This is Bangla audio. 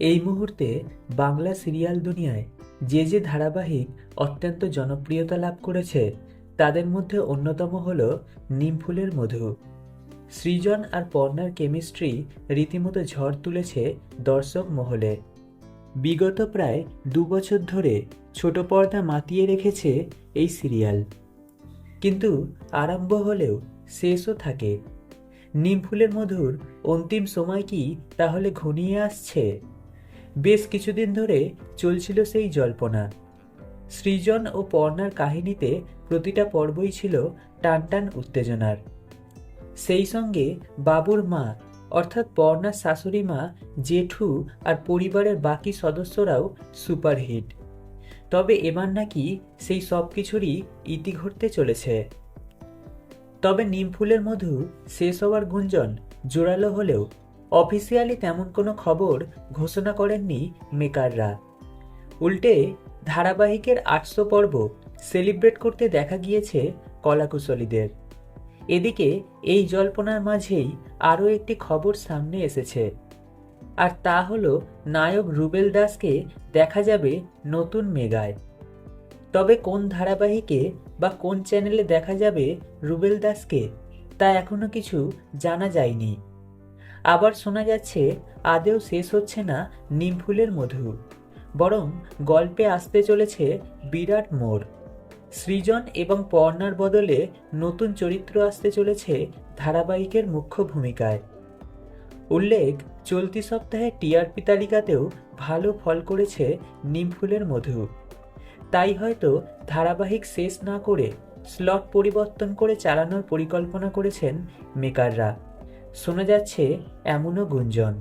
এই মুহূর্তে বাংলা সিরিয়াল দুনিয়ায় যে যে ধারাবাহিক অত্যন্ত জনপ্রিয়তা লাভ করেছে, তাদের মধ্যে অন্যতম হল নিমফুলের মধু। সৃজন আর পর্ণার কেমিস্ট্রি রীতিমতো ঝড় তুলেছে দর্শক মহলে। বিগত প্রায় দু বছর ধরে ছোট পর্দা মাতিয়ে রেখেছে এই সিরিয়াল। কিন্তু আরম্ভ হলেও শেষও থাকে। নিমফুলের মধুর অন্তিম সময় কি তাহলে ঘনিয়ে আসছে? বেশ কিছুদিন ধরে চলছিল সেই জল্পনা। সৃজন ও পর্ণার কাহিনীতে প্রতিটা পর্বই ছিল টানটান উত্তেজনার। সেই সঙ্গে বাবুর মা, অর্থাৎ পর্ণার শাশুড়ি মা, জেঠু আর পরিবারের বাকি সদস্যরাও সুপারহিট। তবে এবার নাকি সেই সব কিছুরই ইতি ঘটতে চলেছে। তবে নিমফুলের মধু শেষ হওয়ার গুঞ্জন জোরালো হলেও অফিসিয়ালি তেমন কোনো খবর ঘোষণা করেননি মেকাররা। উল্টে ধারাবাহিকের আটশো পর্ব সেলিব্রেট করতে দেখা গিয়েছে কলাকুশলীদের। এদিকে এই জল্পনার মাঝেই আরও একটি খবর সামনে এসেছে। আর তা হলো নায়ক রুবেল দাসকে দেখা যাবে নতুন মেগায়। তবে কোন ধারাবাহিকে বা কোন চ্যানেলে দেখা যাবে রুবেল দাসকে তা এখনও কিছু জানা যায়নি। আবার শোনা যাচ্ছে আদেও শেষ হচ্ছে না নিমফুলের মধু। বরং গল্পে আসতে চলেছে বিরাট মোড়। সৃজন এবং পর্ণার বদলে নতুন চরিত্র আসতে চলেছে ধারাবাহিকের মুখ্য ভূমিকায়। উল্লেখ, চলতি সপ্তাহে টিআরপি তালিকাতেও ভালো ফল করেছে নিমফুলের মধু। তাই হয়তো ধারাবাহিক শেষ না করে স্লট পরিবর্তন করে চালানোর পরিকল্পনা করেছেন মেকাররা। শোনা যাচ্ছে এমনও গুঞ্জন।